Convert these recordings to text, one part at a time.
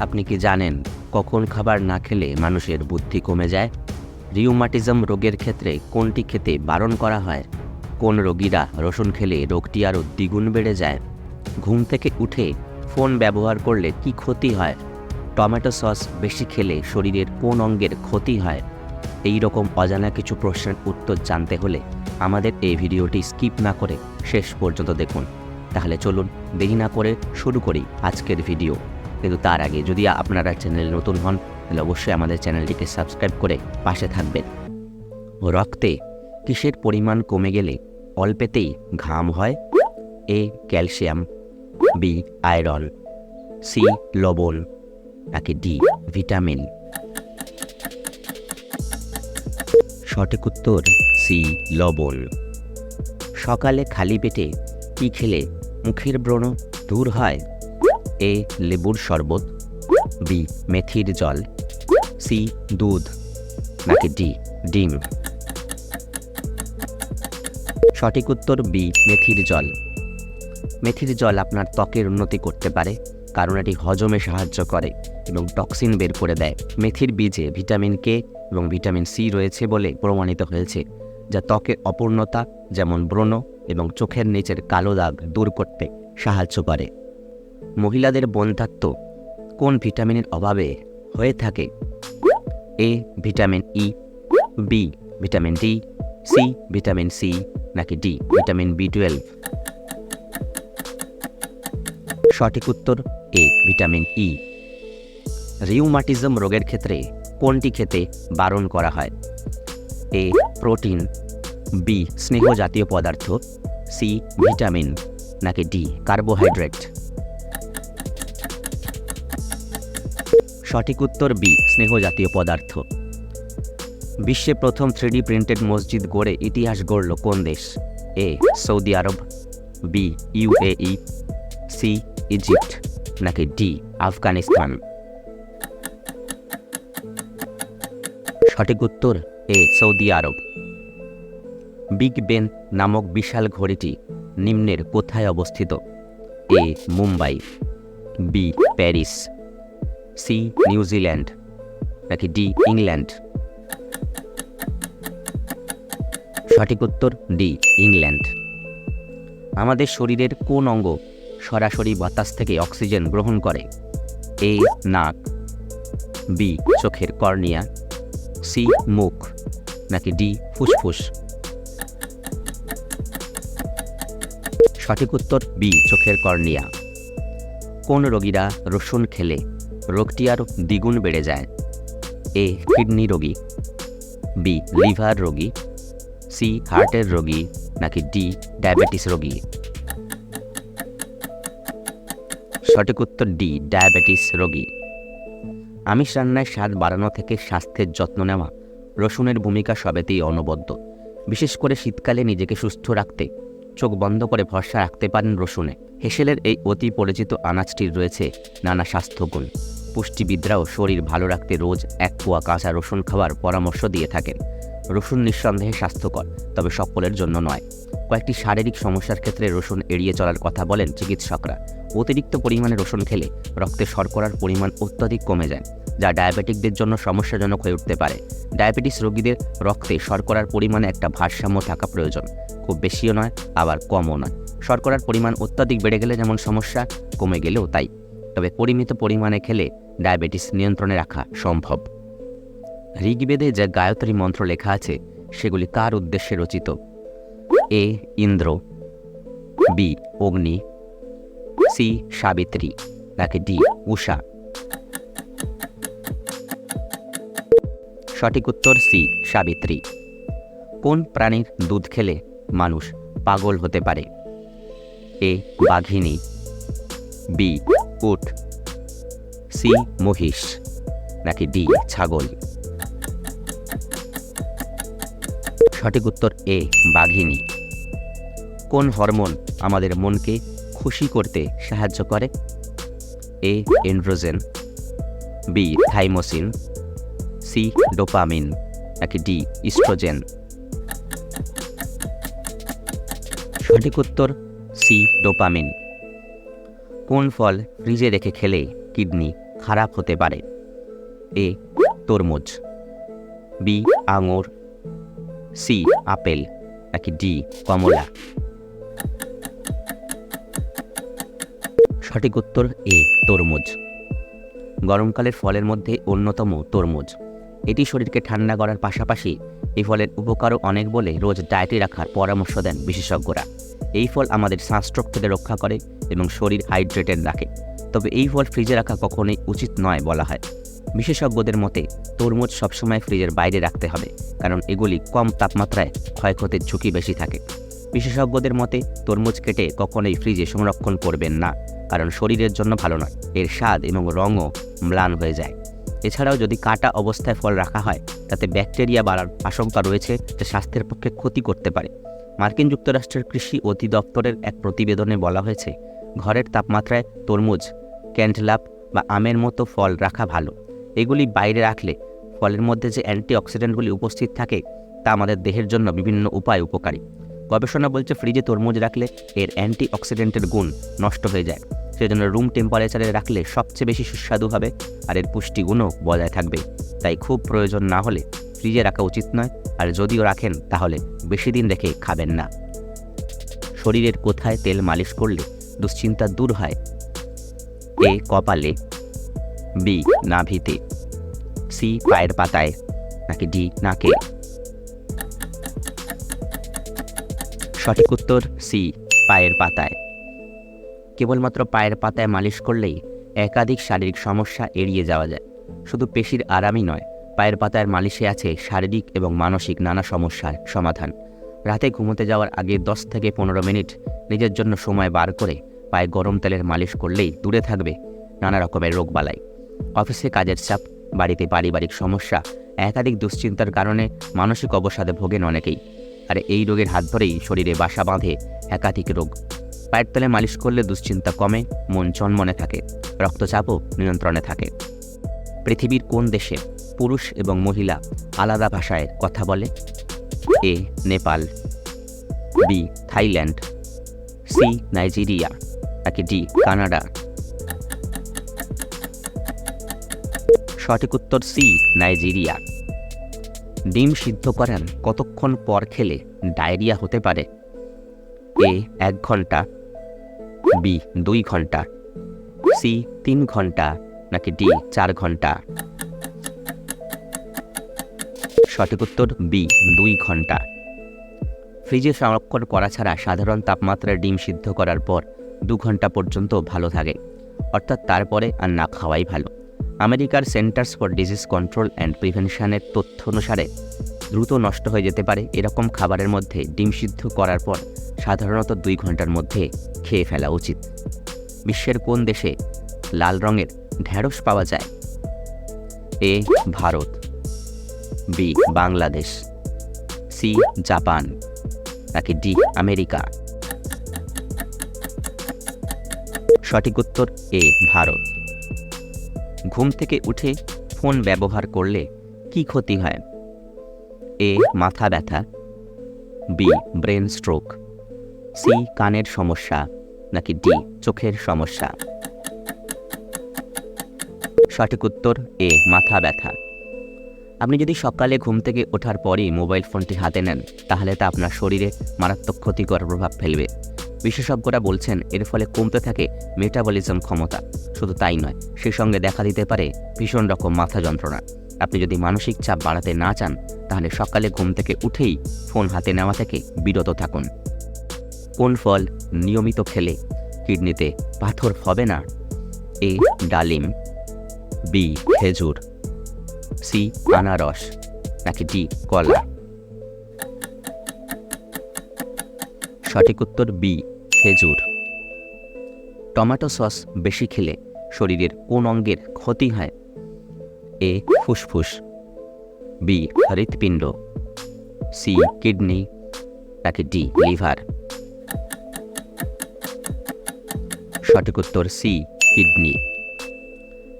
আপনি কি জানেন কখন খাবার না খেলে মানুষের বুদ্ধি কমে যায়? রিউমাটিজম রোগের ক্ষেত্রে কোনটি খেতে বারণ করা হয়? কোন রোগীরা রসুন খেলে রোগটি আরও দ্বিগুণ বেড়ে যায়? ঘুম থেকে উঠে ফোন ব্যবহার করলে কি ক্ষতি হয়? টমেটো সস বেশি খেলে শরীরের কোন অঙ্গের ক্ষতি হয়? এই রকম অজানা কিছু প্রশ্নের উত্তর জানতে হলে আমাদের এই ভিডিওটি স্কিপ না করে শেষ পর্যন্ত দেখুন। তাহলে চলুন দেরি না করে শুরু করি আজকের ভিডিও। কিন্তু তার আগে যদি আপনারা চ্যানেলে নতুন হন, তাহলে অবশ্যই আমাদের চ্যানেলটিকে সাবস্ক্রাইব করে পাশে থাকবেন। রক্তে কিসের পরিমাণ কমে গেলে অল্পেতেই ঘাম হয়? A, calcium, B, iron, C, লবণ, নাকি ডি, ভিটামিন। সঠিক উত্তর, সি, লবণ। সকালে খালি পেটে কি খেলে মুখের ব্রণ দূর হয়? এ লেবুর শরবত, বি মেথির জল, সি দুধ, নাকি ডি ডিম? সঠিক উত্তর বি মেথির জল। মেথির জল আপনার ত্বকের উন্নতি করতে পারে, কারণ এটি হজমে সাহায্য করে এবং টক্সিন বের করে দেয়। মেথির বীজে ভিটামিন কে এবং ভিটামিন সি রয়েছে বলে প্রমাণিত হয়েছে, যা ত্বকের অপূর্ণতা, যেমন ব্রণ এবং চোখের নিচের কালো দাগ দূর করতে সাহায্য করে। মহিলাদের বন্ধাত্ম কোন ভিটামিনের অভাবে হয়ে থাকে? A, vitamin E, B, vitamin D, C, vitamin C, নাকি ডি, ভিটামিন বি টুয়েলভ? সঠিক উত্তর, এ, ভিটামিন ই। রিউমাটিজম রোগের ক্ষেত্রে কোনটি খেতে বারণ করা হয়? এ, প্রোটিন, বি, স্নেহ জাতীয় পদার্থ, সি, ভিটামিন, নাকি ডি, কার্বোহাইড্রেট? সঠিক উত্তর বি, স্নেহ জাতীয় পদার্থ। বিশ্বে প্রথম থ্রিডি প্রিন্টেড মসজিদ গড়ে ইতিহাস গড়ল কোন দেশ? A, Saudi Arab, B UAE C, Egypt, নাকি ডি, আফগানিস্তান? সঠিক উত্তর A, Saudi Arab. Big Ben নামক বিশাল ঘড়িটি নিম্নের কোথায় অবস্থিত? A, Mumbai, B, Paris. C New Zealand নাকি ডি, ইংল্যান্ড? সঠিক উত্তর, ডি, ইংল্যান্ড। আমাদের শরীরের কোন অঙ্গ সরাসরি বাতাস থেকে অক্সিজেন গ্রহণ করে? এ, নাক, বি, চোখের কর্নিয়া, সি, মুখ, নাকি ডি, ফুসফুস? সঠিক উত্তর, বি, চোখের কর্নিয়া। কোন রোগীরা রসুন খেলে? রোগটি আরও দ্বিগুণ বেড়ে যায়। এ কিডনি রোগী, বি লিভার রোগী, সি হার্টের রোগী নাকি ডি ডায়াবেটিস রোগী? সঠিক উত্তর ডি, ডায়াবেটিস রোগী। আমিষ রান্নায় স্বাদ বাড়ানো থেকে স্বাস্থ্যের যত্ন নেওয়া রসুনের ভূমিকা সবেতেই অনবদ্য। বিশেষ করে শীতকালে নিজেকে সুস্থ রাখতে, চোখ বন্ধ করে ভরসা রাখতে পারেন রসুনে। হেসেলের এই অতি পরিচিত আনাজটির রয়েছে নানা স্বাস্থ্যগুণ। পুষ্টিবিদরাও শরীর ভালো রাখতে রোজ এক কোয়া কাঁচা রসুন খাওয়ার পরামর্শ দিয়ে থাকেন। রসুন নিঃসন্দেহে স্বাস্থ্যকর, তবে সকলের জন্য নয়। কয়েকটি শারীরিক সমস্যার ক্ষেত্রে রসুন এড়িয়ে চলার কথা বলেন চিকিৎসকরা। অতিরিক্ত পরিমাণে রসুন খেলে রক্তে শর্করার পরিমাণ অত্যাধিক কমে যায়, যা ডায়াবেটিকদের জন্য সমস্যাজনক হয়ে উঠতে পারে। ডায়াবেটিস রোগীদের রক্তে শর্করার পরিমাণে একটা ভারসাম্য থাকা প্রয়োজন, খুব বেশিও নয়, আবার কমও নয়। শর্করার পরিমাণ অত্যাধিক বেড়ে গেলে যেমন সমস্যা, কমে গেলেও তাই। তবে পরিমিত পরিমাণে খেলে ডায়াবেটিস নিয়ন্ত্রণে রাখা সম্ভব। ঋগ্বেদে যে গায়ত্রী মন্ত্র লেখা আছে, সেগুলি কার উদ্দেশ্যে রচিত? A. Indra, B. Agni, C. Savitri, নাকি ডি. উষা সঠিক উত্তর সি. সাবিত্রী। কোন প্রাণীর দুধ খেলে মানুষ পাগল হতে পারে? এ. বাঘিনী, বি. উট। সি মহিষ, নাকি ডি ছাগল? সঠিক উত্তর এ, বাঘিনী। কোন হরমোন আমাদের মনকে খুশি করতে সাহায্য করে? A, androgen. B, thymosin. C, dopamine, নাকি ডি, ইস্ট্রোজেন। সঠিক উত্তর সি, ডোপামিন। কোন ফল ফ্রিজে রেখে খেলে কিডনি? খারাপ হতে পারে। এ, তরমুজ। বি, আঙুর। C, apple. নাকি ডি, কমলা। সঠিক উত্তর এ, তরমুজ। গরমকালের ফলের মধ্যে অন্যতম তরমুজ। এটি শরীরকে ঠান্ডা করার পাশাপাশি এই ফলের উপকারও অনেক বলে রোজ ডায়েটে রাখার পরামর্শ দেন বিশেষজ্ঞরা। এই ফল আমাদের সানস্ট্রোক থেকে রক্ষা করে এবং শরীর হাইড্রেটেড রাখে। তবে এই ফল ফ্রিজে রাখা কখনোই উচিত নয় বলা হয়। বিশেষজ্ঞদের মতে, তরমুজ সবসময় ফ্রিজের বাইরে রাখতে হবে, কারণ এগুলি কম তাপমাত্রায় ক্ষয়ক্ষতির ঝুঁকি বেশি থাকে। বিশেষজ্ঞদের মতে, তরমুজ কেটে কখনোই ফ্রিজে সংরক্ষণ করবেন না, কারণ শরীরের জন্য ভালো নয়। এর স্বাদ এবং রঙও ম্লান হয়ে যায়। এছাড়াও যদি কাটা অবস্থায় ফল রাখা হয়, তাতে ব্যাকটেরিয়া বাড়ার আশঙ্কা রয়েছে, যা স্বাস্থ্যের পক্ষে ক্ষতি করতে পারে। মার্কিন যুক্তরাষ্ট্রের কৃষি অধিদপ্তরের এক প্রতিবেদনে বলা হয়েছে, ঘরের তাপমাত্রায় তরমুজ ক্যান্ডলাপ বা আমের মতো ফল রাখা ভালো। এগুলি বাইরে রাখলে ফলের মধ্যে যে অ্যান্টিঅক্সিডেন্টগুলি উপস্থিত থাকে, তা আমাদের দেহের জন্য বিভিন্ন উপায় উপকারী। গবেষণা বলছে ফ্রিজে তরমুজ রাখলে এর অ্যান্টিঅক্সিডেন্টের গুণ নষ্ট হয়ে যায়। সেজন্য রুম টেম্পারেচারে রাখলে সবচেয়ে বেশি সুস্বাদু হবে আর এর পুষ্টিগুণও বজায় থাকবে। তাই খুব প্রয়োজন না হলে ফ্রিজে রাখা উচিত নয়, আর যদিও রাখেন, তাহলে বেশি দিন রেখে খাবেন না। শরীরের কোথায় তেল মালিশ করলে দুশ্চিন্তা দূর হয় এ কপালে, বি নাভিতে, সি পায়ের পাতায়, নাকি ডি নাকে? সঠিক উত্তর, সি পায়ের পাতায়। কেবলমাত্র পায়ের পাতায় মালিশ করলেই একাধিক শারীরিক সমস্যা এড়িয়ে যাওয়া যায়। শুধু পেশির আরামই নয়, পায়ের পাতায় মালিশে আছে শারীরিক এবং মানসিক নানা সমস্যার সমাধান। রাতে ঘুমোতে যাওয়ার আগে দশ থেকে পনেরো মিনিট নিজের জন্য সময় বার করে পায়ে গরম তেলের মালিশ করলেই দূরে থাকবে নানা রকমের রোগবালাই। অফিসে কাজের চাপ, বাড়িতে পারিবারিক সমস্যা, একাধিক দুশ্চিন্তার কারণে মানসিক অবসাদে ভোগেন অনেকেই। আর এই রোগের হাত ধরেই শরীরে বাসা বাঁধে একাধিক রোগ। পায়ের তলে মালিশ করলে দুশ্চিন্তা কমে, মন চনমনে থাকে, রক্তচাপও নিয়ন্ত্রণে থাকে। পৃথিবীর কোন দেশে পুরুষ এবং মহিলা আলাদা ভাষায় কথা বলে? A, Nepal, B, Thailand, C, Nigeria. নাকি ডি, কানাডা। সঠিক উত্তর সি, নাইজেরিয়া। ডিম সিদ্ধ করার কতক্ষণ পর খেলে ডায়রিয়া হতে পারে? এ, এক ঘণ্টা। বি, দুই ঘণ্টা। সি, তিন ঘণ্টা। নাকি ডি, চার ঘণ্টা। সঠিক উত্তর বি, দুই ঘণ্টা। ফ্রিজে সংরক্ষণ করা ছাড়া সাধারণ তাপমাত্রায় ডিম সিদ্ধ করার পর দু ঘণ্টা পর্যন্ত ভালো থাকে। অর্থাৎ তারপরে আর না খাওয়াই ভালো। আমেরিকার Centers for Disease Control and প্রিভেনশনের তথ্য অনুসারে দ্রুত নষ্ট হয়ে যেতে পারে এরকম খাবারের মধ্যে ডিম সিদ্ধ করার পর সাধারণত দুই ঘণ্টার মধ্যে খেয়ে ফেলা উচিত। বিশ্বের কোন দেশে লাল রঙের ঢ্যাঁড়স পাওয়া যায়? A, Bharat, B, Bangladesh, C, Japan, নাকি ডি, আমেরিকা? সঠিক উত্তর, এ, ভারত। ঘুম থেকে উঠে ফোন ব্যবহার করলে কি ক্ষতি হয়? এ, মাথা ব্যথা। B, brain stroke. সি, কানের সমস্যা। নাকি ডি, চোখের সমস্যা। সঠিক উত্তর, এ, মাথা ব্যথা। আপনি যদি সকালে ঘুম থেকে ওঠার পরেই মোবাইল ফোনটি হাতে নেন, তাহলে তা আপনার শরীরে মারাত্মক ক্ষতিকর প্রভাব ফেলবে। বিশেষজ্ঞরা বলছেন, এর ফলে কমতে থাকে মেটাবলিজম ক্ষমতা। শুধু তাই নয় সেই সঙ্গে দেখা দিতে পারে ভীষণ রকম মাথা যন্ত্রণা। আপনি যদি মানসিক চাপ বাড়াতে না চান, তাহলে সকালে ঘুম থেকে উঠেই ফোন হাতে নেওয়া থেকে বিরত থাকুন। কোন ফল নিয়মিত খেলে কিডনিতে পাথর হবে না? এ ডালিম, বি খেজুর, সি আনারস, নাকি ডি কলা? সঠিক উত্তর বি, খেজুর। টমেটো সস বেশি খেলে শরীরের কোন অঙ্গের ক্ষতি হয়? এ, ফুসফুস। বি, হৃৎপিণ্ড। C, kidney. নাকি ডি, লিভার। সঠিক উত্তর সি, কিডনি।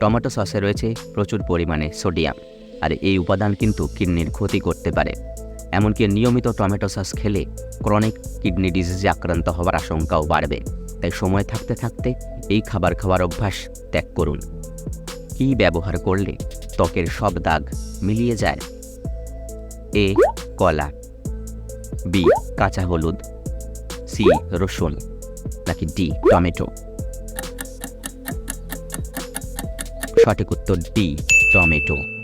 টমেটো সসে রয়েছে প্রচুর পরিমাণে সোডিয়াম, আর এই উপাদান কিন্তু কিডনির ক্ষতি করতে পারে। এমনকি নিয়মিত টমেটো সস খেলে ক্রনিক কিডনি ডিজিজে আক্রান্ত হওয়ার আশঙ্কাও বাড়বে। তাই সময় থাকতে থাকতে এই খাবার খাওয়ার অভ্যাস ত্যাগ করুন। কী ব্যবহার করলে ত্বকের সব দাগ মিলিয়ে যায়? এ, কলা। বি, কাঁচা হলুদ। সি, রসুন। নাকি ডি, টমেটো। সঠিক উত্তর ডি, টমেটো।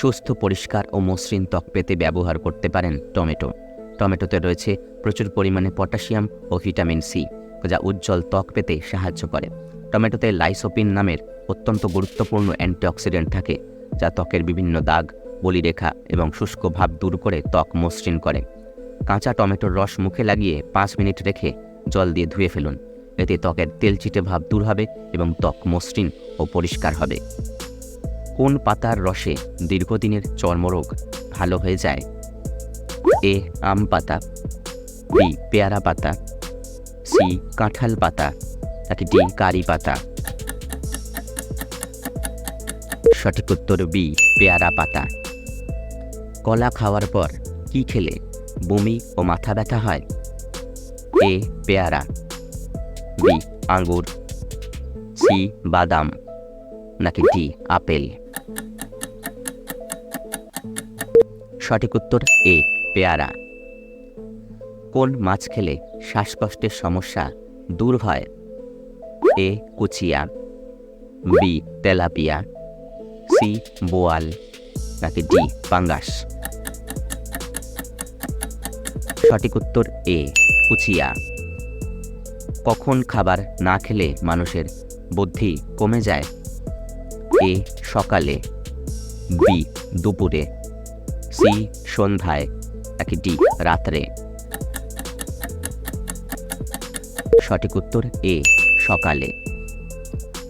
সুস্থ, পরিষ্কার ও মসৃণ ত্বক পেতে ব্যবহার করতে পারেন টমেটো। টমেটোতে রয়েছে প্রচুর পরিমাণে পটাশিয়াম ও ভিটামিন সি, যা উজ্জ্বল ত্বক পেতে সাহায্য করে। টমেটোতে লাইসোপিন নামের অত্যন্ত গুরুত্বপূর্ণ অ্যান্টিঅক্সিডেন্ট থাকে, যা ত্বকের বিভিন্ন দাগ, বলিরেখা এবং শুষ্ক ভাব দূর করে ত্বক মসৃণ করে। কাঁচা টমেটোর রস মুখে লাগিয়ে পাঁচ মিনিট রেখে জল দিয়ে ধুয়ে ফেলুন। এতে ত্বকের তেলচিটে ভাব দূর হবে এবং ত্বক মসৃণ ও পরিষ্কার হবে। কোন পাতার রসে দীর্ঘদিনের চর্মরোগ ভালো হয়ে যায়? এ, আম পাতা, বি, পেয়ারা পাতা, সি, কাঁঠাল পাতা, নাকি ডি, কারি পাতা? সঠিক উত্তর বি, পেয়ারা পাতা। কলা খাওয়ার পর কি খেলে বমি ও মাথা ব্যথা হয়? এ, পেয়ারা, বি, আঙ্গুর, সি, বাদাম, নাকি ডি, আপেল? সঠিক উত্তর এ, পেয়ারা। কোন মাছ খেলে শ্বাসকষ্টের সমস্যা দূর হয়? এ, কুচিয়া। B, tilapia. সি, বোয়াল। নাকি ডি, পাঙ্গাস? সঠিক উত্তর এ, কুচিয়া। কখন খাবার না খেলে মানুষের বুদ্ধি কমে যায়? এ সকালে বি দুপুরে সি সন্ধ্যায় নাকি ডি রাত্রে। সঠিক উত্তর এ সকালে।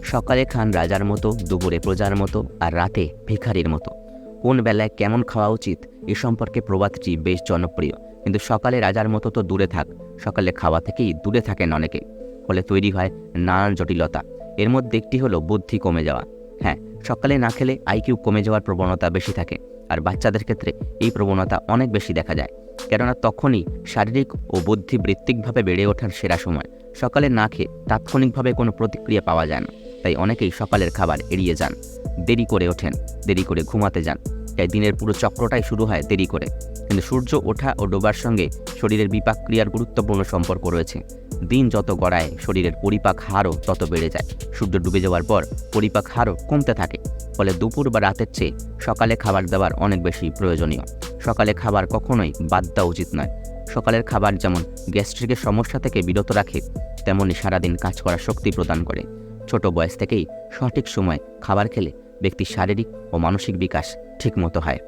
সকালে খান রাজার মতো, দুপুরে প্রজার মতো, আর রাতে ভিখারির মতো। কোন বেলায় কেমন খাওয়া উচিত এ সম্পর্কে প্রবাদটি বেশ জনপ্রিয়। কিন্তু সকালে রাজার মতো তো দূরে থাক, সকালে খাওয়া থেকেই দূরে থাকেন অনেকে। ফলে তৈরি হয় নানান জটিলতা। এর মধ্যে একটি হলো বুদ্ধি কমে যাওয়া। হ্যাঁ সকালে না খেলে আইকিউ কমে যাওয়ার প্রবণতা বেশি থাকে আর বাচ্চাদের ক্ষেত্রে এই প্রবণতা অনেক বেশি দেখা যায়। কেননা তখনই শারীরিক ও বুদ্ধিবৃত্তিকভাবে বেড়ে ওঠার সেরা সময়। সকালে না খেয়ে তাৎক্ষণিকভাবে কোনো প্রতিক্রিয়া পাওয়া যায় না। তাই অনেকেই সকালের খাবার এড়িয়ে যান, দেরি করে ওঠেন, দেরি করে ঘুমাতে যান। তাই দিনের পুরো চক্রটাই শুরু হয় দেরি করে। কিন্তু সূর্য ওঠা ও ডোবার সঙ্গে শরীরের বিপাক ক্রিয়ার গুরুত্বপূর্ণ সম্পর্ক রয়েছে। দিন যত গড়ায়, শরীরের পরিপাক হারও তত বেড়ে যায়। সূর্য ডুবে যাওয়ার পর পরিপাক হারও কমতে থাকে, ফলে দুপুর বা রাতের চেয়ে সকালে খাবার দেওয়ার অনেক বেশি প্রয়োজনীয়। সকালে খাবার কখনোই বাদ দেওয়া উচিত নয়। সকালের খাবার যেমন গ্যাস্ট্রিকের সমস্যা থেকে বিরত রাখে তেমনই সারাদিন কাজ করার শক্তি প্রদান করে। ছোট বয়স থেকেই সঠিক সময় খাবার খেলে ব্যক্তির শারীরিক ও মানসিক বিকাশ ঠিকমতো হয়।